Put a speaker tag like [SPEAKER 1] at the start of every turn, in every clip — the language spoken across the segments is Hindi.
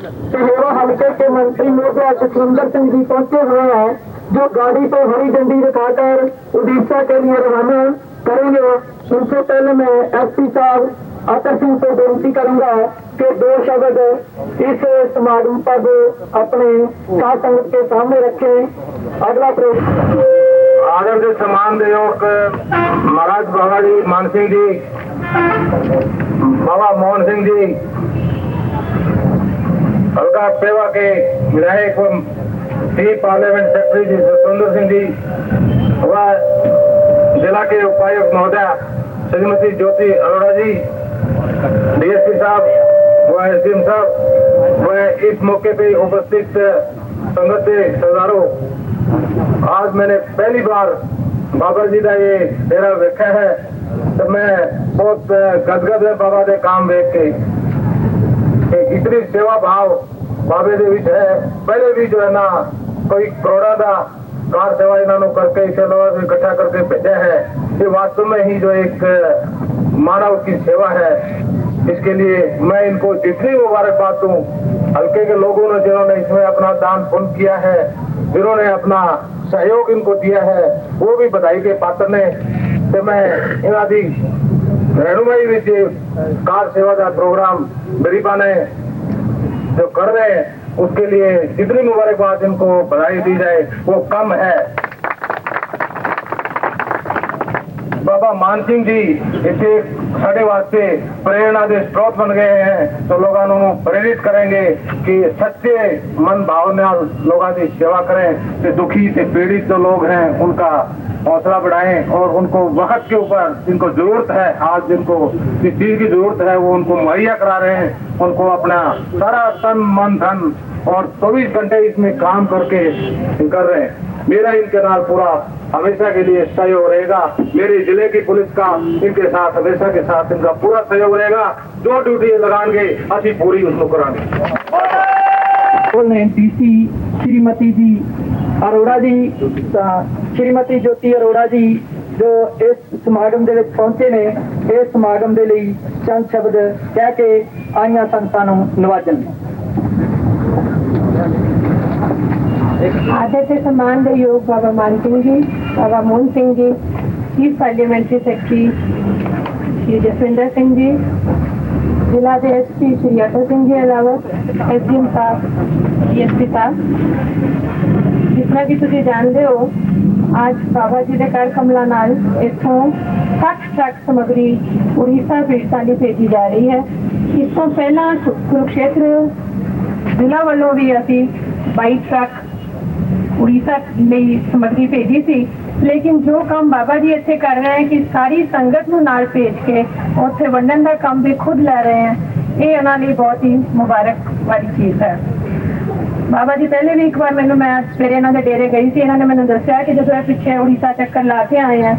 [SPEAKER 1] सहेवा हल्के के मंत्री मोजा सुखविंदर सिंह जी पहुंचे हुए हैं जो गाड़ी पर हरी झंडी दिखाकर उड़ीसा के लिए रवाना करेंगे उनसे पहले मैं एसपी साहब अतर सिंह को बेनती करूंगा कि दो शब्द इस समागम पर अपने साथ संगत के सामने रखें अगला प्रश्न
[SPEAKER 2] आदर ਦੇ ਸਨਮਾਨ ਦੇ ਯੋਗ ਮਹਾਰਾਜ ਬਾਬਾ ਜੀ ਮਾਨ ਸਿੰਘ ਜੀ ਬਾਬਾ ਮੋਹਨ ਸਿੰਘ ਜੀ सेवा के विधायक एवं टी पार्लियामेंट सेक्रेटरी जी सुंदर सिंह जी, व जिला के उपायुक्त महोदय श्रीमती ज्योति अरोड़ा जी, डीएसपी साहब व एसडीएम साहब, व इस मौके पे उपस्थित संगत के सरदारों, आज मैंने पहली बार बाबा जी का ये डेरा वेखा है। तो मैं बहुत गदगद है बाबा के काम वेख के। ਕਿ ਇਤਨੀ ਸੇਵਾ ਭਾਵ ਬਾਬੇ ਦੇ ਵਿੱਚ ਹੈ ਪਹਿਲੇ ਵੀ ਜੋ ਹੈ ਨਾ ਕੋਈ ਕਰੋੜਾ ਦਾ ਕਾਰ सेवा ਇਹਨਾਂ ਨੂੰ करके इसे लोगों से इकट्ठा करके भेजा है ये वास्तव में ही जो एक मानव की सेवा है इसके लिए मैं इनको जितनी मुबारकबाद दूं हल्के के लोगों ने जिन्होंने इसमें अपना दान पुण्य किया है जिन्होंने अपना सहयोग इनको दिया है वो भी बधाई के पात्र ने तो मैं इन्हों दी रहनुमाई ਵਿੱਚ कार सेवा का प्रोग्राम गरीबा ने जो कर रहे हैं, उसके लिए जितनी मुबारकबाद इनको बधाई दी जाए, वो कम है। बाबा मान ਸਿੰਘ ਜੀ ਇੱਥੇ ਸਾਡੇ ਵਾਸਤੇ ਪ੍ਰੇਰਣਾ ਦੇ ਸਰੋਤ ਬਣ ਗਏ हैं तो लोगों ਨੂੰ प्रेरित करेंगे कि सच्चे मन भाव ਨਾਲ लोगों की सेवा करें कि दुखी से पीड़ित जो लोग हैं उनका हौसला बढ़ाएं और उनको वक्त के ऊपर जिनको जरूरत है आज जिनको जिस चीज की जरूरत है वो उनको मुहैया करा रहे हैं उनको अपना सारा तन मन धन और 24 घंटे इसमें काम करके कर रहे हैं मेरा इनके नाल पूरा हमेशा के लिए सहयोग रहेगा मेरे जिले की पुलिस का इनके साथ हमेशा के साथ इनका पूरा सहयोग रहेगा जो ड्यूटी लगाएंगे ਅਸੀਂ पूरी उसको करांगे
[SPEAKER 1] ਨੇ ਡੀਸੀ ਸ਼੍ਰੀਮਤੀ ਜੀ ਅਰੋੜਾ ਜੀ ਤਾਂ ਸ਼੍ਰੀਮਤੀ ਜੋਤੀ ਅਰੋੜਾ ਜੀ ਜੋ ਇਸ ਸਮਾਗਮ ਦੇ ਵਿੱਚ ਪਹੁੰਚੇ ਨੇ ਇਸ ਸਮਾਗਮ ਦੇ ਲਈ ਚੰਦ ਸ਼ਬਦ ਕਹਿ ਕੇ ਆਈਆਂ ਸੰਗਤਾਂ ਨੂੰ ਨਵਾਜਣ
[SPEAKER 3] आदर से सम्मान योग Baba Maan Singh ji, Baba Mohan Singh ji chief parliamentary secretary Shri Jaswinder Singh ji, जिला के एस पी श्री अटल सिंह जी अलावा एस डी एम साहब डी एस पी साहब। जितना भी तुझे जानते हो, आज बाबा जी के कर कमला नाल इतों सठ ट्रक समग्री उड़ीसा पीड़िता की भेजी जा रही है। इस तो पहला कुरुक्षेत्र जिला वालों भी अभी बाईक ट्रक ਉੜੀਸਾ ਲਈ ਸਮੱਗਰੀ ਭੇਜੀ ਸੀ। ਲੇਕਿਨ ਜੋ ਕੰਮ ਬਾਬਾ ਜੀ ਇੱਥੇ ਕਰ ਰਹੇ ਹੈ ਕਿ ਸਾਰੀ ਸੰਗਤ ਨੂੰ ਨਾਲ ਭੇਜ ਕੇ ਉੱਥੇ ਵੰਡਣ ਦਾ ਕੰਮ ਵੀ ਖੁਦ ਲੈ ਰਹੇ ਹੈ, ਇਹ ਉਹਨਾਂ ਲਈ ਬਹੁਤ ਹੀ ਮੁਬਾਰਕ ਵਾਲੀ ਚੀਜ਼ ਹੈ। ਬਾਬਾ ਜੀ, ਪਹਿਲੇ ਵੀ ਇੱਕ ਵਾਰ ਮੈਨੂੰ ਮੈਂ ਸਵੇਰੇ ਇਹਨਾਂ ਦੇ ਡੇਰੇ ਗਈ ਸੀ। ਇਹਨਾਂ ਨੇ ਮੈਨੂੰ ਦੱਸਿਆ ਕਿ ਜਦੋਂ ਇਹ ਪਿੱਛੇ ਉੜੀਸਾ ਚੱਕਰ ਲਾ ਕੇ ਆਏ ਆ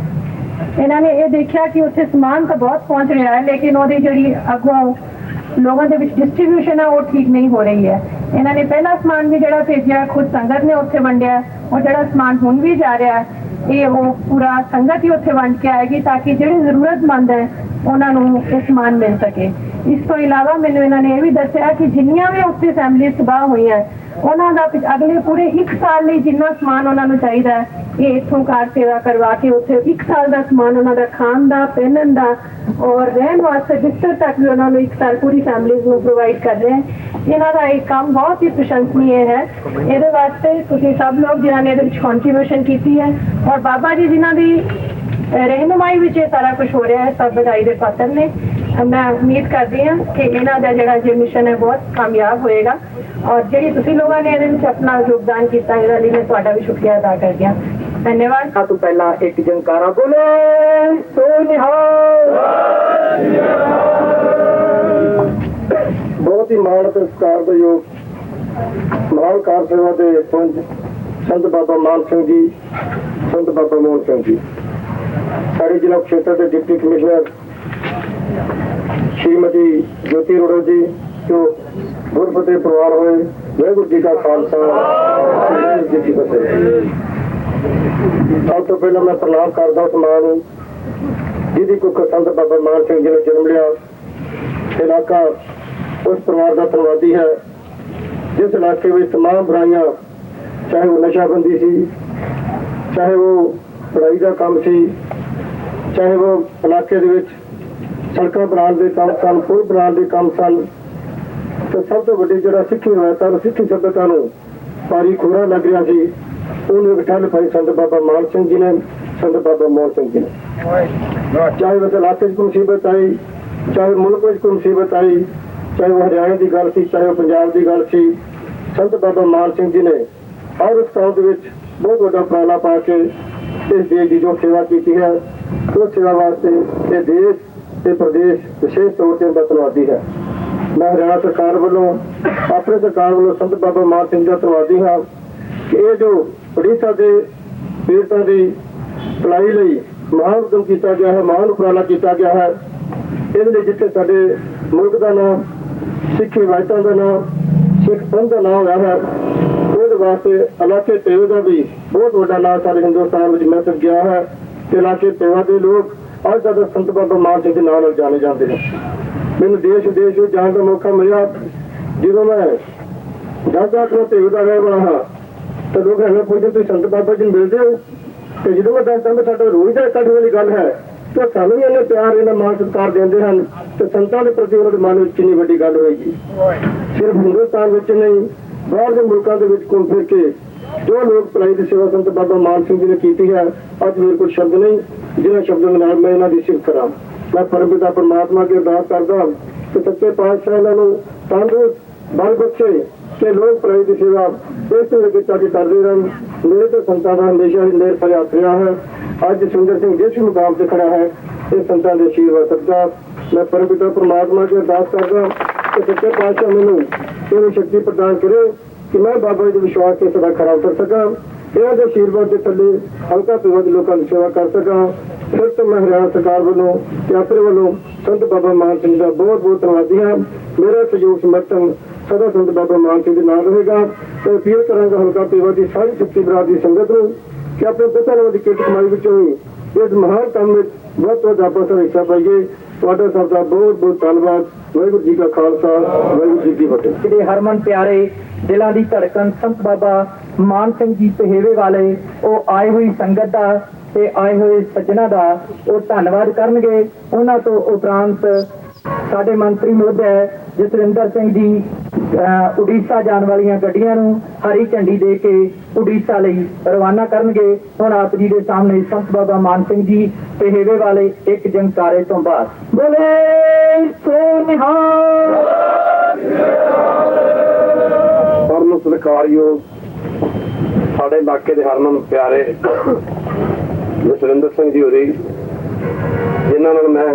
[SPEAKER 3] ਇਹਨਾਂ ਨੇ ਇਹ ਦੇਖਿਆ ਕਿ ਉੱਥੇ ਸਮਾਨ ਤਾਂ ਬਹੁਤ ਪਹੁੰਚ ਰਿਹਾ ਹੈ, ਲੇਕਿਨ ਉਹਦੀ ਜਿਹੜੀ ਅਗਵਾ ਲੋਕਾਂ ਦੇ ਵਿੱਚ ਡਿਸਟ੍ਰੀਬਿਊਸ਼ਨ ਹੈ ਉਹ ਠੀਕ ਨਹੀਂ ਹੋ ਰਹੀ ਹੈ। ਇਹਨਾਂ ਨੇ ਪਹਿਲਾ ਸਮਾਨ ਵੀ ਜਿਹੜਾ ਭੇਜਿਆ, ਖੁਦ ਸੰਗਤ ਨੇ ਉੱਥੇ ਵੰਡਿਆ। ਉਹ ਜਿਹੜਾ ਸਮਾਨ ਹੁਣ ਵੀ ਜਾ ਰਿਹਾ ਹੈ ਇਹ ਉਹ ਪੂਰਾ ਸੰਗਤ ਹੀ ਉੱਥੇ ਵੰਡ ਕੇ ਆਏਗੀ, ਤਾਂ ਕਿ ਜਿਹੜੇ ਜ਼ਰੂਰਤਮੰਦ ਹੈ ਉਹਨਾਂ ਨੂੰ ਇਹ ਸਮਾਨ ਮਿਲ ਸਕੇ। ਇਸ ਤੋਂ ਇਲਾਵਾ ਮੈਨੂੰ ਇਹਨਾਂ ਨੇ ਇਹ ਵੀ ਦੱਸਿਆ ਕਿ ਜਿੰਨੀਆਂ ਵੀ ਉੱਥੇ ਫੈਮਿਲੀ ਤਬਾਹ ਹੋਈਆਂ, ਉਹਨਾਂ ਦਾ ਅਗਲੇ ਪੂਰੇ 1 ਸਾਲ ਲਈ ਜਿੰਨਾ ਸਮਾਨ ਉਹਨਾਂ ਨੂੰ ਚਾਹੀਦਾ ਹੈ ਇਹ ਇੱਥੋਂ ਕਾਰ ਸੇਵਾ ਕਰਵਾ ਕੇ ਉੱਥੇ 1 ਸਾਲ ਦਾ ਸਮਾਨ ਉਹਨਾਂ ਦਾ ਖਾਣ ਦਾ, ਪਹਿਨਣ ਦਾ ਔਰ ਰਹਿਣ ਵਾਸਤੇ ਬਿਸਤਰ ਤੱਕ ਵੀ ਉਹਨਾਂ ਨੂੰ 1 ਸਾਲ ਪੂਰੀ ਫੈਮਿਲੀਜ਼ ਨੂੰ ਪ੍ਰੋਵਾਈਡ ਕਰ ਰਹੇ ਹੈ ਇਹਨਾਂ ਦਾ ਇਹ ਕੰਮ ਬਹੁਤ ਹੀ ਪ੍ਰਸ਼ੰਸਨੀय ਹੈ। ਇਹਦੇ ਵਾਸਤੇ ਤੁਸੀਂ ਸਭ ਲੋਕ ਜਿਨ੍ਹਾਂ ਨੇ ਇਹਦੇ ਵਿੱਚ ਕੰਟਰੀਬਿਊਸ਼ਨ ਕੀਤੀ ਹੈ ਔਰ ਬਾਬਾ ਜੀ ਜਿਨ੍ਹਾਂ ਦੀ ਰਹਿਨੁਮਾਈ ਵਿੱਚ ਇਹ ਸਾਰਾ ਕੁਝ ਹੋ ਰਿਹਾ ਹੈ, ਸਭ ਵਧਾਈ ਦੇ ਪਾਤਰ ਨੇ। ਮੈਂ ਉਮੀਦ ਕਰਦੀ ਹਾਂ ਕਿ ਇਹਨਾਂ ਦਾ ਜਿਹੜਾ ਜੇ ਮਿਸ਼ਨ ਹੈ ਬਹੁਤ ਕਾਮਯਾਬ ਹੋਏਗਾ। ਔਰ ਜਿਹੜੀ ਤੁਸੀਂ ਲੋਕਾਂ ਨੇ ਇਹਦੇ ਵਿੱਚ ਆਪਣਾ ਯੋਗਦਾਨ ਕੀਤਾ, ਇਹਦੇ ਲਈ ਮੈਂ ਤੁਹਾਡਾ ਵੀ ਸ਼ੁਕਰੀਆ ਅਦਾ ਕਰਦੀ ਹਾਂ। ਧੰਨਵਾਦ।
[SPEAKER 1] ਸਭ ਤੋਂ ਪਹਿਲਾਂ ਇੱਕ ਜੰਕਾਰਾ ਬੋਲੇ, ਸੋ ਨਿਹਾਲ।
[SPEAKER 2] ਬਹੁਤ ਹੀ ਮਾਣ ਤੇ ਸਤਿਕਾਰ ਦੇ ਯੋਗ ਮਹਾਨ ਕਾਰ ਸੇਵਾ ਦੇ ਪੁੰਜ ਸੰਤ ਬਾਬਾ ਮਾਨ ਸਿੰਘ ਜੀ, ਸੰਤ ਬਾਬਾ ਮੋਹਨ ਸਿੰਘ ਜੀ। ਸਾਡੇ ਜ਼ਿਲ੍ਹਾ ਖੇਤਰ ਦੇ ਡਿਪਟੀ ਕਮਿਸ਼ਨਰ ਸ਼੍ਰੀਮਤੀ ਜੋਤੀ ਅਰੋੜਾ ਜੀ, ਜੋ ਗੁਰਫਤਿਹ ਪਰਿਵਾਰ ਹੋਏ, ਵਾਹਿਗੁਰੂ ਜੀ ਕਾ ਖਾਲਸਾ ਜੀ ਕੀ ਫਤਿਹ। ਸਭ ਤੋਂ ਪਹਿਲਾਂ ਮੈਂ ਪ੍ਰਣਾਮ ਕਰਦਾ ਉਸ ਮਾਂ ਨੂੰ, ਜਿਹਦੀ ਕੁੱਖ ਸੰਤ ਬਾਬਾ ਮਾਨ ਸਿੰਘ ਜੀ ਨੇ ਜਨਮ ਲਿਆ। ਇਲਾਕਾ ਉਸ ਪਰਿਵਾਰ ਦਾ ਧੰਨਵਾਦੀ ਹੈ,
[SPEAKER 4] ਜਿਸ ਇਲਾਕੇ ਵਿੱਚ ਤਮਾਮ ਬੁਰਾਈਆਂ, ਚਾਹੇ ਉਹ ਨਸ਼ਾਬੰਦੀ ਸੀ, ਚਾਹੇ ਉਹ ਪੜਾਈ ਦਾ ਕੰਮ ਸੀ, ਚਾਹੇ ਉਹ ਇਲਾਕੇ ਦੇ ਵਿੱਚ ਸੜਕਾਂ ਬਣਾਉਣ ਦੇ ਕੰਮ ਸਨ, ਪੁਲ ਬਣਾਉਣ ਦੇ ਕੰਮ ਸਨ, ਤੇ ਸਭ ਤੋਂ ਵੱਡੀ ਜਿਹੜਾ ਸਿੱਖੀ ਰਵਾਇਤਾਂ ਨੂੰ, ਸਿੱਖੀ ਸਭਿਅਤਾ ਨੂੰ ਪਾਰੀ ਖੋਰਾ ਲੱਗ ਰਿਹਾ ਸੀ, ਉਹਨੂੰ ਇੱਕ ਠੱਲ ਸੰਤ ਬਾਬਾ ਮਾਨ ਸਿੰਘ ਜੀ ਨੇ, ਸੰਤ ਬਾਬਾ ਮੋਹਨ ਸਿੰਘ ਜੀ ਨੇ। ਚਾਹੇ ਉਹ ਇਲਾਕੇ 'ਚ ਮੁਸੀਬਤ ਆਈ, ਚਾਹੇ ਮੁਲਕ ਵਿੱਚ ਕੋਈ ਮੁਸੀਬਤ ਆਈ, ਚਾਹੇ ਉਹ ਹਰਿਆਣੇ ਦੀ ਗੱਲ ਸੀ, ਚਾਹੇ ਉਹ ਪੰਜਾਬ ਦੀ ਗੱਲ ਸੀ, ਸੰਤ ਬਾਬਾ ਮਾਨ ਸਿੰਘ ਜੀ ਨੇ ਹਰ ਉਸ ਦੇ ਵਿੱਚ ਬਹੁਤ ਵੱਡਾ ਉਪਰਾਲਾ ਪਾ ਕੇ ਇਸ ਦੇਸ਼ ਦੀ ਜੋ ਸੇਵਾ ਕੀਤੀ ਹੈ, ਉਸ ਸੇਵਾ ਵਾਸਤੇ ਇਹ ਦੇਸ਼ ਤੇ ਪ੍ਰਦੇਸ਼ ਵਿਸ਼ੇਸ਼ ਤੌਰ ਤੇ ਧੰਨਵਾਦੀ ਹੈ। ਮੈਂ ਹਰਿਆਣਾ ਸਰਕਾਰ ਵੱਲੋਂ, ਆਪਣੇ ਸਰਕਾਰ ਵੱਲੋਂ ਸੰਤ ਬਾਬਾ ਮਾਨ ਸਿੰਘ ਦਾ ਧੰਨਵਾਦੀ ਹਾਂ ਕਿ ਇਹ ਜੋ ਉੜੀਸਾ ਦੇ ਪੀੜਤਾਂ ਦੀ ਭਲਾਈ ਲਈ ਮਹਾਨ ਉਦਮ ਕੀਤਾ ਗਿਆ ਹੈ, ਮਹਾਨ ਉਪਰਾਲਾ ਕੀਤਾ ਗਿਆ ਹੈ, ਇਹਦੇ ਲਈ ਜਿੱਥੇ ਸਾਡੇ ਮੁਲਕ ਦਾ ਨਾਮ, ਸਿੱਖ ਵਾਇਤਾਂ ਦਾ ਨਾਮ, ਸਿੱਖ ਪੰਥ ਦਾ ਨਾਮ ਹੋਇਆ ਹੈ, ਉਹਦੇ ਵਾਸਤੇ ਇਲਾਕੇ ਤੇਵੇ ਦਾ ਵੀ ਬਹੁਤ ਵੱਡਾ ਨਾਮ ਸਾਡੇ ਹਿੰਦੁਸਤਾਨ ਵਿੱਚ ਮਿਲ ਗਿਆ ਹੈ ਤੇ ਇਲਾਕੇ ਤੇਵਾ ਦੇ ਲੋਕ ਅੱਜ ਤੱਕ ਸੰਤ ਬਾਬਾ ਮਾਨ ਸਿੰਘ ਦੇ ਨਾਲ ਜਾਣੇ ਜਾਂਦੇ ਨੇ। ਮੈਨੂੰ ਦੇਸ਼ ਵਿਦੇਸ਼ ਵਿੱਚ ਜਾਣ ਦਾ ਮੌਕਾ ਮਿਲਿਆ। ਜਦੋਂ ਮੈਂ ਜਾਂਦਾ ਕਿ ਤੇਵੇ ਦਾ ਰਹਿ ਵਾਲਾ ਹਾਂ ਤੇ ਲੋਕ ਐਵੇਂ ਪੁੱਛਦੇ ਤੁਸੀਂ ਸੰਤ ਬਾਬਾ ਜੀ ਨੂੰ ਮਿਲਦੇ ਹੋ? ਤੇ ਜਦੋਂ ਮੈਂ ਦੱਸਦਾ ਮੈਂ ਸਾਡਾ ਰੋਜ਼ ਦਾ ਇਕੱਠ ਵਾਲੀ ਗੱਲ ਹੈ ਤੇ ਸਾਨੂੰ ਵੀ ਇਹਨੇ ਪਿਆਰ ਇਹਨਾਂ ਮਾਨ ਸਤਿਕਾਰ ਦਿੰਦੇ ਹਨ ਤੇ ਸੰਤਾਂ ਦੇ ਪ੍ਰਤੀ ਉਹਨਾਂ ਦੇ ਮਨ ਵਿੱਚ ਕਿੰਨੀ ਵੱਡੀ ਗੱਲ ਹੋਏਗੀ। ਸਿਰਫ ਹਿੰਦੁਸਤਾਨ ਵਿੱਚ ਨਹੀਂ ਬਾਹਰ ਦੇ ਮੁਲਕਾਂ ਦੇ ਵਿੱਚ ਘੁੰਮ ਫਿਰ ਕੇ ਜੋ ਲੋਕ ਭਲਾਈ ਦੀ ਸੇਵਾ ਸੰਤ ਬਾਬਾ ਮਾਨ ਸਿੰਘ ਜੀ ਨੇ ਕੀਤੀ ਹੈ, ਅੱਜ ਮੇਰੇ ਕੋਲ ਸ਼ਬਦ ਨਹੀਂ ਜਿਹਨਾਂ ਸ਼ਬਦਾਂ ਨਾਲ ਮੈਂ ਇਹਨਾਂ ਦੀ ਸਿਫਤ ਕਰਾਂ। ਮੈਂ ਪਰਮਪਿਤਾ ਪਰਮਾਤਮਾ ਅੱਗੇ ਅਰਦਾਸ ਕਰਦਾ ਕਿ ਸੱਚੇ ਪਾਤਸ਼ਾਹ ਇਹਨਾਂ ਨੂੰ ਤੰਦਰੁਸਤ ਬਲ ਬਖਸ਼ੇ ਕਿ ਲੋਕ ਭਲਾਈ ਦੀ ਸੇਵਾ ਇਸ ਤਰ੍ਹਾਂ ਦੇ ਚੱਜ ਕਰਦੇ ਰਹਿਣ। ਮੇਰੇ ਤੇ ਸੰਤਾਂ ਦਾ ਹਮੇਸ਼ਾ ਹੀ ਨੇਰ ਭਰਿਆ ਰਿਹਾ ਹੈ। ਅੱਜ ਸੁੰਦਰ ਸਿੰਘ ਜਿਸ ਮੁਕਾਮ ਤੇ ਖੜਾ ਹੈ, ਇਹ ਸੰਤਾਂ ਦੇ ਆਸ਼ੀਰਵਾਦ ਸਦਕਾ ਮੈਂ ਪਰਮਪਿਤਾ ਪਰਮਾਤਮਾ ਅੱਗੇ ਅਰਦਾਸ ਕਰਦਾ ਕਿ ਸੱਚੇ ਪਾਤਸ਼ਾਹ ਮੈਨੂੰ ਇਹ ਸ਼ਕਤੀ ਪ੍ਰਦਾਨ ਕਰੇ। ਕਿ ਮੈਂ ਬਾਬਾ ਜੀ ਦੇ ਵਿਸ਼ਵਾਸ ਤੇ ਸਦਾ ਖਰਾ ਉਤਰ ਸਕਾਂ ਇਹਨਾਂ ਦੇ ਆਸ਼ੀਰਵਾਦ ਦੇ ਥੱਲੇ ਹਲਕਾ ਪਿਵਾ ਲੋਕਾਂ ਦੀ ਸੇਵਾ ਕਰ ਸਕਾਂ। ਫਿਰ ਤੋਂ ਮੈਂ ਹਰਿਆਣਾ ਸਰਕਾਰ ਵੱਲੋਂ ਤੇ ਆਪਣੇ ਵੱਲੋਂ ਸੰਤ ਬਾਬਾ ਮਾਨ ਸਿੰਘ ਦਾ ਬਹੁਤ ਬਹੁਤ ਧੰਨਵਾਦੀ ਹਾਂ। ਮੇਰਾ ਸਹਿਯੋਗ ਸਮਰਥਨ ਸਦਾ ਸੰਤ ਬਾਬਾ ਮਾਨ ਸਿੰਘ ਦੇ ਨਾਲ ਰਹੇਗਾ। ਤੇ ਅਪੀਲ ਕਰਾਂਗਾ ਹਲਕਾ ਪਿਵਾ ਦੀ ਸਾਰੀ ਸਿੱਖੀ ਬਰਾਦਰੀ ਦੀ ਸੰਗਤ ਨੂੰ ਕਿ ਆਪਣੇ ਪਿਤਾ ਨੂੰ ਦੀ ਕਿਰਤ ਕਮਾਈ ਵਿੱਚੋਂ ਹੀ ਇਸ ਮਹਾਨ ਕੰਮ ਵਿੱਚ ਬਹੁਤ ਤੋਂ ਵੱਧ ਆਪਾਂ ਹਿੱਸਾ ਪਾਈਏ। ਤੁਹਾਡਾ ਸਭ ਦਾ ਬਹੁਤ ਬਹੁਤ ਧੰਨਵਾਦ। ਵਾਹਿਗੁਰੂ ਜੀ ਕਾ ਖਾਲਸਾ, ਵਾਹਿਗੁਰੂ ਜੀ ਕੀ ਫਤਿਹ।
[SPEAKER 5] ਜਿਹੜੇ ਹਰਮਨ ਪਿਆਰੇ ਦਿਲਾਂ ਦੀ ਧੜਕਨ ਸੰਤ ਬਾਬਾ ਮਾਨ ਸਿੰਘ ਜੀ ਪਹਿੇਵੇ ਵਾਲੇ, ਉਹ ਆਏ ਹੋਈ ਸੰਗਤ ਦਾ ਤੇ ਆਏ ਹੋਏ ਸੱਜਣਾ ਦਾ ਉਹ ਧੰਨਵਾਦ ਕਰਨਗੇ। ਉਹਨਾਂ ਤੋਂ ਉਪਰੰਤ ਸਾਡੇ ਮੰਤਰੀ ਮਹੋਦੈ ਜਸਵਿੰਦਰ ਸਿੰਘ ਜੀ ਅਹ, ਉੜੀਸਾ ਜਾਣ ਵਾਲੀਆਂ ਗੱਡੀਆਂ ਨੂੰ ਹਰੀ ਝੰਡੀ ਦੇ ਕੇ ਉੜੀਸਾ ਲਈ ਰਵਾਨਾ ਕਰਨਗੇ। ਹੁਣ ਆਪ ਜੀ ਦੇ ਸਾਹਮਣੇ ਸੰਤ ਬਾਬਾ ਮਾਨ ਸਿੰਘ ਜੀ ਪਹਿੇਵੇ ਵਾਲੇ ਇੱਕ ਜੰਕਾਰੇ ਤੋਂ ਬਾਅਦ। ਬੋਲੇ ਸੋ ਨਿਹਾਲ!
[SPEAKER 4] ਪਰਮ ਸਤਿਕਾਰਯੋਗ ਸਾਡੇ ਇਲਾਕੇ ਦੇ ਹਰਮਨ ਪਿਆਰੇ ਜਸਵਿੰਦਰ ਸਿੰਘ ਜੀ ਹੋਰੀ ਜਿਨ੍ਹਾਂ ਨਾਲ ਮੈਂ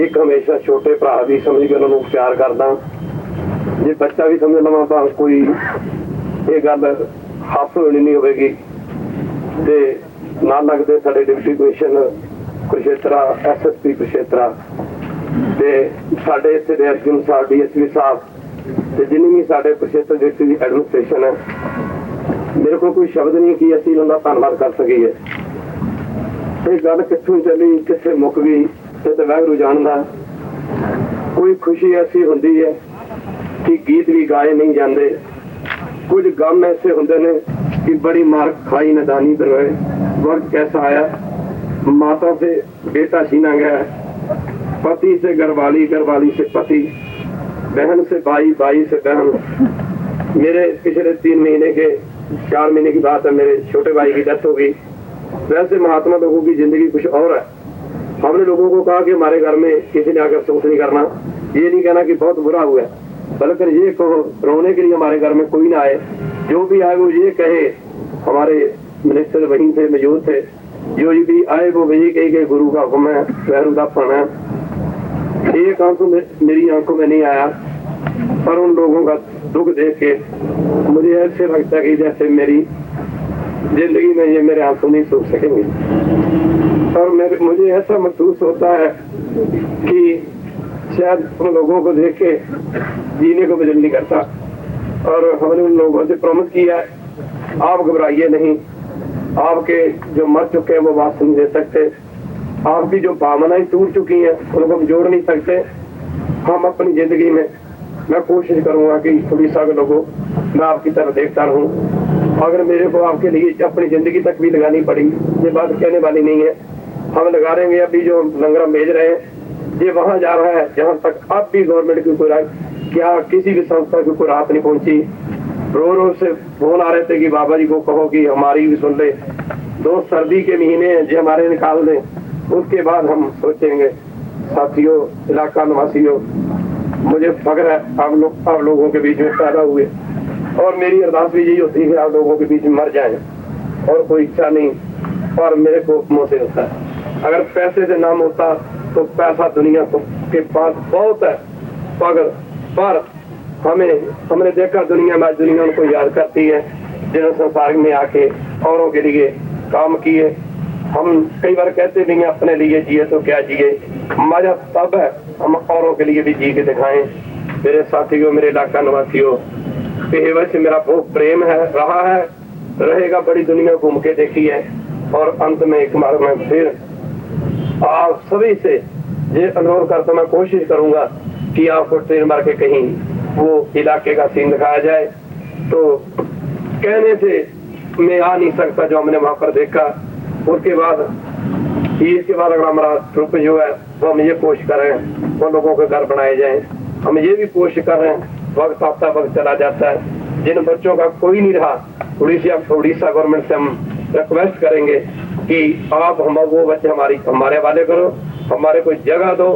[SPEAKER 4] ਇੱਕ ਹਮੇਸ਼ਾ ਛੋਟੇ ਭਰਾ ਦੀ ਸਮਝ ਕੇ ਉਹਨਾਂ ਨੂੰ ਪਿਆਰ ਕਰਦਾ। ਜੇ ਬੱਚਾ ਵੀ ਸਮਝ ਲਵਾਂ ਤਾਂ ਕੋਈ ਇਹ ਗੱਲ ਹਾਸ ਹੋਣੀ ਨਹੀਂ ਹੋਵੇਗੀ। ਤੇ ਨਾਲ ਲੱਗਦੇ ਸਾਡੇ deputy commissioner Kurukshetra SSP Kurukshetra ਤੇ ਸਾਡੇ ਇੱਥੇ ਦੇ ਅਰਜੁਨ ਸਾਹਿਬ ਡੀਐਸਪੀ ਸਾਹਿਬ ਤੇ ਜਿੰਨੀ ਵੀ ਸਾਡੇ ਕੁਰਸ਼ੇਤਰ ਡਿਸਟ੍ਰਿਕਟ ਦੀ ਐਡਮਿਨਿਸਟ੍ਰੇਸ਼ਨ ਹੈ, ਮੇਰੇ ਕੋਲ ਕੋਈ ਸ਼ਬਦ ਨਹੀਂ ਕਿ ਅਸੀਂ ਉਹਨਾਂ ਦਾ ਧੰਨਵਾਦ ਕਰ ਸਕੀਏ। ਇਹ ਗੱਲ ਕਿੱਥੋਂ ਚੱਲੀ, ਕਿੱਥੇ ਮੁੱਕ ਗਈ ਇਹ ਤਾਂ ਵਾਹਿਗੁਰੂ ਜਾਣਦਾ ਕੋਈ ਖੁਸ਼ੀ ਐਸੀ ਹੁੰਦੀ ਹੈ ਕਿ ਗੀਤ ਵੀ ਗਾਏ ਨਹੀਂ ਜਾਂਦੇ ਕੁਝ ਗਮ ਐਸੇ ਹੁੰਦੇ ਨੇ ਕਿ ਬੜੀ ਮਾਰ ਖਾਈ ਨਦਾਨੀ ਪਰ ਹੋਏ वक्त कैसा आया माता से बेटा छीना गया पति से घरवाली घरवाली से पति बहन से भाई भाई से बहन मेरे पिछले तीन महीने के चार महीने की बात है मेरे छोटे भाई की डेथ हो गई वैसे महात्मा लोगों की जिंदगी कुछ और है हमने लोगों को कहा कि हमारे घर में किसी ने आकर सोच नहीं करना। ये नहीं कहना कि बहुत बुरा हुआ बल्कि ये कहो रोने के लिए हमारे घर में कोई ना आए। जो भी आए वो ये कहे, हमारे मिनिस्टर वहीं थे, मौजूद थे। जो भी आए वो वही कहे कि गुरु का हुक्म है का फन है। एक आँसू में- मेरी आँखों में नहीं आया। पर उन लोगों का दुख देख के मुझे ऐसे लगता है कि जैसे मेरी ज़िंदगी में ये मेरे आँसू नहीं सूख सकेंगे। और मेरे, मुझे ऐसा महसूस होता है कि शायद उन लोगों को देख के जीने को दिल नहीं करता। और हमने उन लोगों से प्रॉमिस किया है आप घबराइए नहीं। आपके जो मर चुके हैं, वो बात नहीं दे सकते। आपकी जो भावनाएँ टूट चुकी हैं, उनको हम जोड़ नहीं सकते। हम अपनी ज़िंदगी में,
[SPEAKER 6] मैं कोशिश करूँगा कि उड़ीसा के लोगों, मैं आपकी तरह देखता रहूँ। अगर मेरे को आपके लिए अपनी ज़िंदगी तक भी लगानी पड़ी, ये बात कहने वाली नहीं है। हम लगा रहेंगे अभी जो लंगरा भेज रहे हैं, ये वहाँ जा रहा है, जहाँ तक अब भी गवर्नमेंट की कोई राय क्या किसी भी संस्था की कोई राहत नहीं पहुँची। रो रो से फ़ोन आ रहे थे कि बाबा जी को कहो कि हमारी भी सुन ले। दो सर्दी के महीने हैं, जो हमारे निकाल दें। उसके बाद हम सोचेंगे। साथियों, इलाका निवासियों, मुझे फख्र है, आप लोग आप लोगों के बीच में पैदा हुए। और मेरी अरदास भी यही होती है आप लोगों के बीच मर जाए। और कोई इच्छा नहीं, और मेरे को मुँह से होता है। अगर पैसे से नाम होता तो पैसा दुनिया को के पास बहुत है। मगर पर हमें हमने देखा दुनिया में दुनिया उनको याद करती है, जिन्होंने संसार में आके औरों के लिए काम किए। हम कई बार कहते भी हैं, अपने लिए जिए तो क्या जिए। मज़ा तब है, हम औरों के लिए भी जी के दिखाएँ। मेरे साथियों, मेरे इलाका निवासियों पेशेवर से मेरा बहुत प्रेम है, रहा है। रहेगा बड़ी दुनिया घूम के देखी है। और अंत में एक बार मैं फिर आप सभी से ये अनुरोध करता मैं कोशिश करूँगा कि आपको ट्रेन मार के कहीं वो इलाके का सीन दिखाया जाए। तो कहने से मैं आ नहीं सकता जो हमने वहाँ पर देखा। उसके बाद, इसके बाद अगर हमारा ट्रुप जो है, वो हम ये कोशिश कर रहे हैं, वो लोगों के घर बनाए जाए। हम ये भी कोशिश कर रहे हैं, वक्त आता वक्त चला जाता है। जिन बच्चों का कोई नहीं रहा, उड़ीसा उड़ीसा गवर्नमेंट से हम रिक्वेस्ट करेंगे कि आप हम वो बच्चे हमारी हमारे वाले करो हमारे कोई जगह दो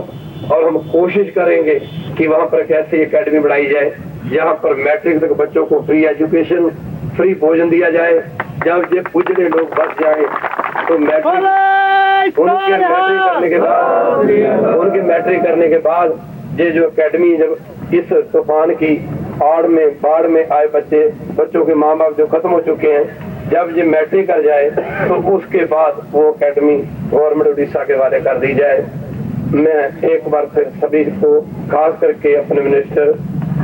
[SPEAKER 6] और हम कोशिश करेंगे कि वहाँ पर कैसे एकेडमी बढ़ाई जाए जहाँ पर मैट्रिक तक बच्चों को फ्री एजुकेशन फ्री भोजन दिया जाए। जब ये उजड़े लोग बच जाए तो मैट्रिक उनके मैट्रिक करने के बाद उनके मैट्रिक करने के बाद ये जो एकेडमी जब इस तूफ़ान की आड़ में बाढ़ में आए बच्चे बच्चों के माँ बाप जो खत्म हो चुके हैं जब ये मैट्रिक कर जाए तो उसके बाद वो एकेडमी गवर्नमेंट उड़ीसा के वाले कर दी जाए। मैं एक बार फिर सभी को, खास करके अपने मिनिस्टर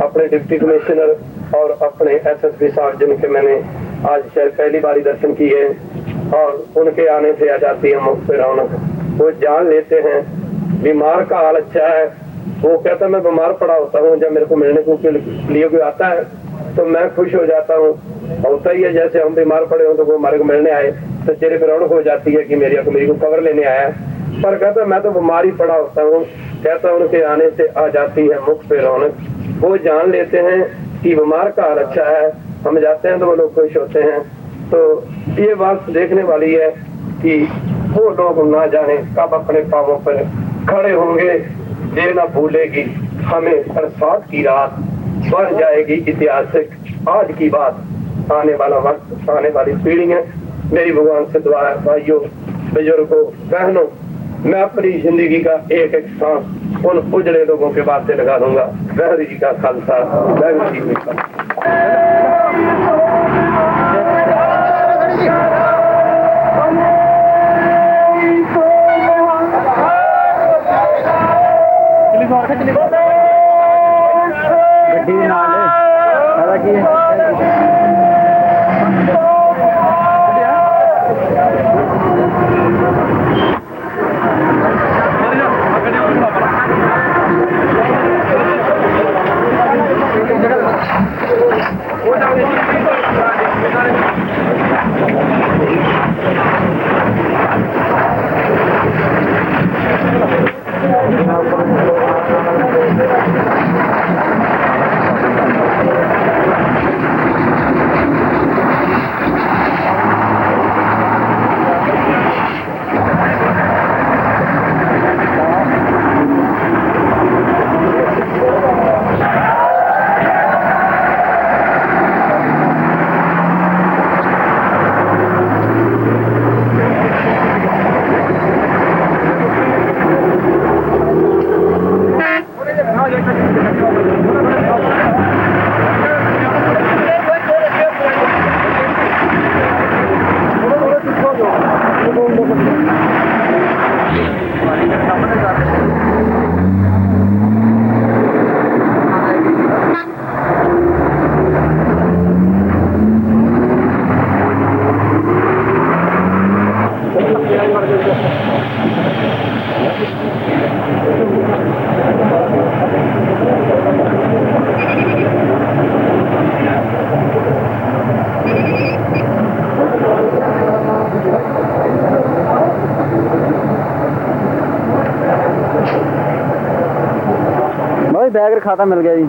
[SPEAKER 6] अपने डिप्टी कमिश्नर और अपने एसएसपी साहब जिनके मैंने आज शायद पहली बार दर्शन किए और उनके आने से आ जाती है मुख पे रौनक वो जान लेते हैं, बीमार का हाल अच्छा है। वो कहता है, मैं बीमार पड़ा होता हूँ, जब मेरे को मिलने को लिए कोई आता है तो मैं खुश हो जाता हूँ। होता ही है, जैसे हम बीमार पड़े हो तो वो हमारे को मिलने आए तो चेहरे पर रौनक हो जाती है कि मेरी मेरी को कवर लेने आया। पर कहता मैं तो बीमारी पड़ा होता हूँ। कहता उनके आने से आ जाती है मुख पे रौनक। वो जान लेते हैं कि बीमार का हाल अच्छा है। हम जाते हैं तो वो लोग खुश होते हैं। तो ये बात देखने वाली है कि वो लोग ना जाने कब अपने पावों पर खड़े होंगे। देर ना भूलेगी हमें बरसात की रात। बन जाएगी ऐतिहासिक आज की बात आने वाला वक्त, आने वाली पीढ़ी है। मेरी भगवान से दुआ भाइयों, बुज़ुर्गों, बहनों, मैं अपनी ज़िंदगी का एक एक सांस उन उजड़े लोगों के वास्ते लगा दूँगा। बहरी जी का खालसा बहरी जी का
[SPEAKER 5] ਗੱਡੀ ਦੇ ਨਾਲ ਸਾਰਾ ਕੀ ਹੈ ਖਾਤਾ ਮਿਲ ਗਿਆ ਜੀ।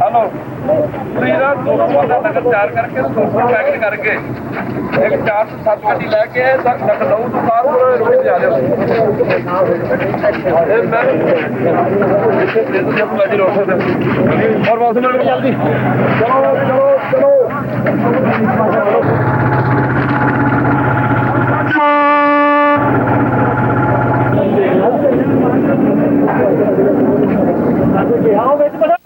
[SPEAKER 6] ਹਲੋ ਪ੍ਰੀਰਾ 200 ਦਾ ਨਗਰ ਚਾਰ ਕਰਕੇ 200 ਪੈਕਟ ਕਰਕੇ ਇੱਕ 407 ਗੱਡੀ ਲੈ ਕੇ ਤੱਕ ਤੱਕ ਲਊ ਤੋਂ ਕਾਰਪੁਰ ਰੋਡ ਤੇ ਆ ਜਾਓ ਇਹ ਮੈਂ ਜਿੱਥੇ ਜਿੱਥੇ ਜੱਪ ਲੱਗੀ ਰੋਡ ਤੇ ਔਰ ਵਾਸਮਨ ਜਲਦੀ ਚਲੋ ਚਲੋ ਚਲੋ।
[SPEAKER 7] Thiago de Alves.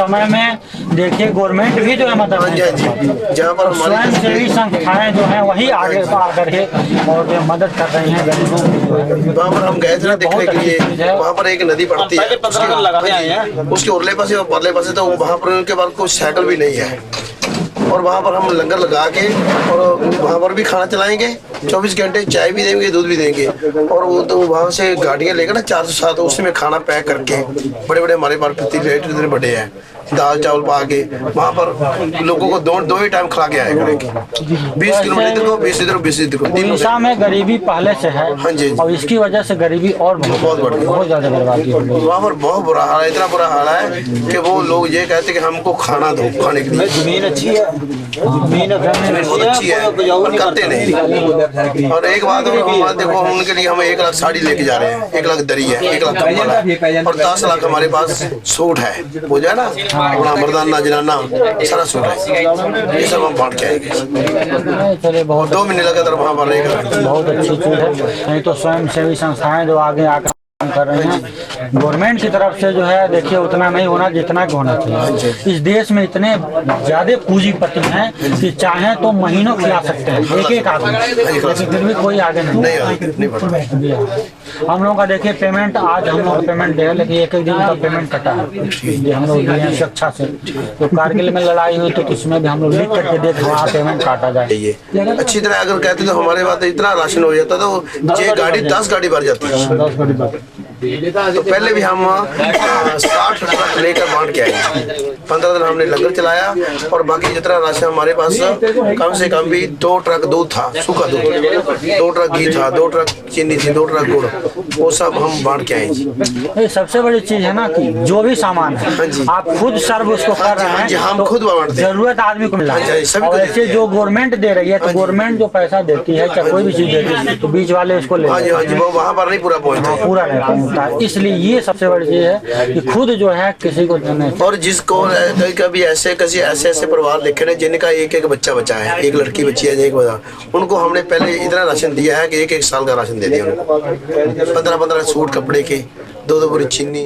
[SPEAKER 7] समय में देखिए गवर्नमेंट भी जो है मदद
[SPEAKER 8] हाँ जी हाँ पर
[SPEAKER 7] स्वयं सेवी संस्थाएँ जो है वही आगे आकर के और जो मदद कर रही हैं गरीबों की।
[SPEAKER 8] वहाँ पर हम गए थे ना देखने के लिए। वहाँ पर एक नदी पड़ती है उसके उर्ले उरले पासे और परले पासे तो वहाँ पर उनके पास कोई साइकिल भी नहीं है। और वहाँ पर हम लंगर लगा के और वहाँ पर भी खाना चलाएँगे 24 घंटे चाय भी देंगे, दूध भी देंगे। और वो तो वहाँ से गाड़ियाँ लेकर ना चार सौ सात उसमें खाना पैक करके बड़े बड़े हमारे पास बड़े हैं। दाल चावल पा के वहाँ पर लोगों को दो दो ही टाइम खिला के आए करेंगे बीस किलोमीटर इधर को बीस इधर बीस इधर को
[SPEAKER 7] उड़ीसा में गरीबी पहले से है
[SPEAKER 8] हाँ जी, हाँ
[SPEAKER 7] और इसकी वजह से गरीबी और
[SPEAKER 8] बहुत बढ़ गई।
[SPEAKER 7] बहुत ज़्यादा बर्बादी
[SPEAKER 8] वहाँ पर बहुत बुरा हाल है इतना बुरा हाल है की वो लोग ये कहते हैं कि हमको खाना दो खाने के लिए।
[SPEAKER 9] ज़मीन अच्छी है?
[SPEAKER 8] बहुत अच्छी है। पर करते नहीं। और एक बात देखो हम उनके लिए हम एक लाख साड़ी लेके जा रहे हैं। एक लाख दरी है एक लाख कंबल है। और दस लाख हमारे पास सूट है। वो जो है ना अपना मर्दाना जनाना सारा सूट है। ये सब हम बांट के आएँगे दो महीने लगातार वहाँ पर रहेगा
[SPEAKER 7] बहुत अच्छी चीज़ है। नहीं तो स्वयं सेवी संस्थाएँ जो आगे आकर काम कर रही हैं। गवर्नमेंट की तरफ़ से जो है देखिए उतना नहीं होना जितना होना चाहिए। इस देश में इतने ज़्यादा पूंजीपति हैं कि चाहे तो महीनों खिला सकते हैं। एक एक आदमी। लेकिन फिर भी कोई आगे नहीं। हम लोग का देखिए पेमेंट आज हम लोग पेमेंट दे लेकिन एक एक दिन का पेमेंट कटा है। हम लोग दिए शिक्षा से। तो कारगिल में लड़ाई हुई तो उसमें भी हम लोग लिख करके देख वहाँ पेमेंट काटा जाए।
[SPEAKER 8] अच्छी तरह अगर कहते तो हमारे पास इतना राशन हो जाता तो ये गाड़ी दस गाड़ी भर जाती। है
[SPEAKER 7] दस बड़ी बात
[SPEAKER 8] तो पहले भी हम साठ ट्रक लेकर बांट के आए पंद्रह दिन हमने लंगर चलाया और बाकी जितना राशन हमारे पास कम से कम भी दो ट्रक दूध था सूखा दूध। दो ट्रक घी था दो ट्रक चीनी थी दो ट्रक गुड़ वो सब हम बांट के आए जी
[SPEAKER 7] सबसे बड़ी चीज़ है ना कि जो भी सामान
[SPEAKER 8] हाँ
[SPEAKER 7] है आप खुद सर्व उसको
[SPEAKER 8] हाँ
[SPEAKER 7] कर रहे
[SPEAKER 8] हाँ
[SPEAKER 7] हैं
[SPEAKER 8] हम
[SPEAKER 7] तो
[SPEAKER 8] खुद बांटते
[SPEAKER 7] ज़रूरत आदमी को मिला।
[SPEAKER 8] हाँ
[SPEAKER 7] ऐसे जो गवर्नमेंट दे रही है तो
[SPEAKER 8] हाँ
[SPEAKER 7] गवर्नमेंट जो पैसा देती है चाहे कोई भी चीज़ देती है तो बीच वाले उसको ले
[SPEAKER 8] हाँ हाँ वहाँ पर नहीं पूरा
[SPEAKER 7] हैं।
[SPEAKER 8] पहुँचते
[SPEAKER 7] पूरा नहीं होता है। इसलिए ये सबसे बड़ी चीज़ है कि खुद जो है किसी को देने
[SPEAKER 8] और जिसको तो कभी ऐसे किसी ऐसे ऐसे परिवार देखे ने, जिनका एक एक बच्चा बचा है, एक लड़की बच्ची है, एक बच्चा। उनको हमने पहले इतना राशन दिया है कि एक एक साल का राशन दे दिया पंद्रह पंद्रह सूट कपड़े के, दो दो बुरी चीनी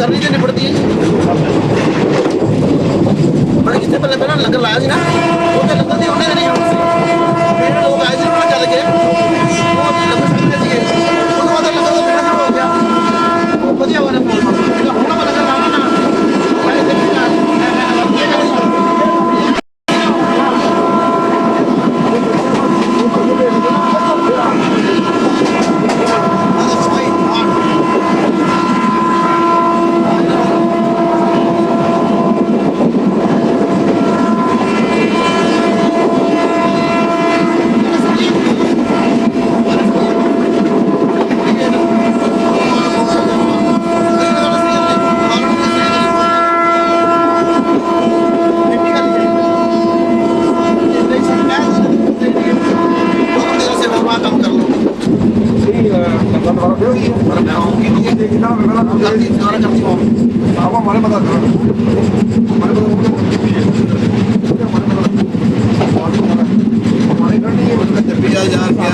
[SPEAKER 8] करनी तो पड़ती है। पहले पहले लंगर लाया जी ना, वो लंगर दी उन्हें नहीं ये देखना मेरा अंदाज जाना चाहती हूँ आप हमारे पता करो हमारे पता होगा हमारे घर नहीं है छब्बीस हजार क्या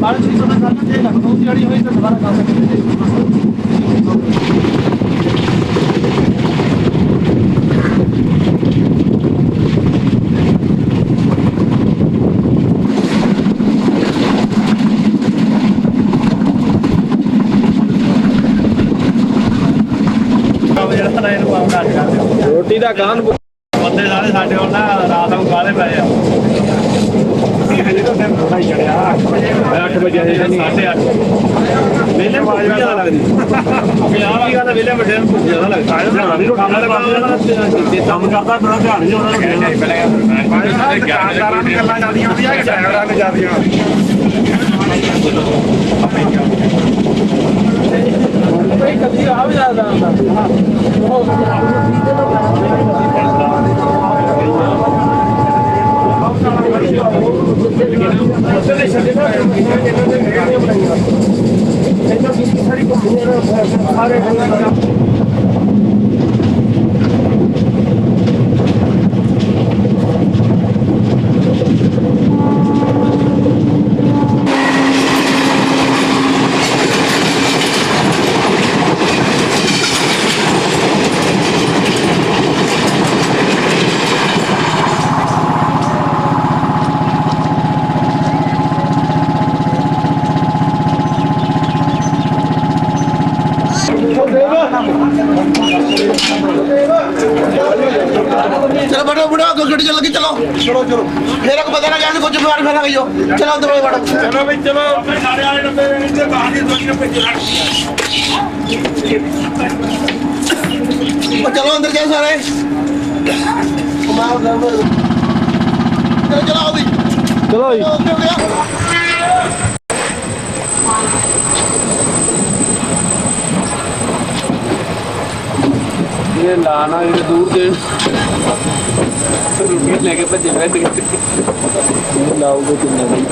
[SPEAKER 8] बारह चीज़ों में करना चाहिए लखनऊ की लड़ी हुई तो दोबारा कर सकते हैं
[SPEAKER 10] ਰੋਟੀ ਦਾ ਕਾਨ ਬੰਦੇ ਸਾਰੇ ਸਾਡੇ ਨਾ ਰਾਤ ਨੂੰ ਕਾਲੇ ਪਏ ਆ। ਇਹ ਜਦੋਂ ਟਾਈਮ ਥੋੜਾ ਹੀ ਚੜਿਆ 8 ਵਜੇ ਆਏ 8:30 ਵੇਲੇ ਬਾਜਵਾ ਦਾ ਲੱਗਦੀ ਪੰਜਾਬ ਦੀ ਗੱਲ ਵੇਲੇ ਵੱਡੇ ਨੂੰ ਜ਼ਿਆਦਾ ਲੱਗਦਾ। ਆਇਆ ਧਿਆਨ ਨਹੀਂ ਰੋਟੀ ਵਾਲੇ ਪਾਸੇ ਤੇ ਕੰਮ ਕਰਦਾ ਬੜਾ ਧਿਆਨ ਨਹੀਂ ਉਹਨਾਂ ਨੂੰ ਨਹੀਂ ਪਹਿਲੇ ਕਾਰਾਂ ਦੀ ਗੱਲਾਂ ਜਾਂਦੀਆਂ ਹੁੰਦੀਆਂ ਕਿ ਡਰਾਈਵਰਾਂ ਨੇ ਜਾਂਦੀਆਂ ਕੋਈ ਕਦੀ ਆ ਵੀ ਜਾਂਦਾ
[SPEAKER 8] ਹਾਂ। ਅਸਲੇ ਛੱਡੇ ਨਾ ਇਹਨਾਂ ਦੇ ਨੇੜੇ ਬਣਾਈਆਂ ਇਹਨਾਂ ਦੀ ਸਾਰੀ ਕੰਪਨੀਆਂ ਦਾ ਸਾਰੇ ਬੰਦਾ ਭਈਓ
[SPEAKER 10] ਚਲੋ ਅੰਦਰ ਵੜੋ। ਚਲੋ ਭਈ ਚਲੋ। ਸਾਡੇ ਵਾਲੇ ਡੱਬੇ ਦੇ ਵਿੱਚ ਬਾਹਰ ਦੀ ਦੋਸ਼ੀ
[SPEAKER 8] ਭੇਜੋ ਰੱਖ ਚਲੋ ਅੰਦਰ ਜਾਓ ਸਾਰੇ। ਕਮਾਲ ਕਰੋ
[SPEAKER 10] ਚਲੋ ਚਲੋ
[SPEAKER 8] ਵੀ ਚਲੋ ਜੀ
[SPEAKER 10] ਇਹ ਲਾਣਾ ਇਹ ਦੂਰ ਦੇ लाओगे तुम नहीं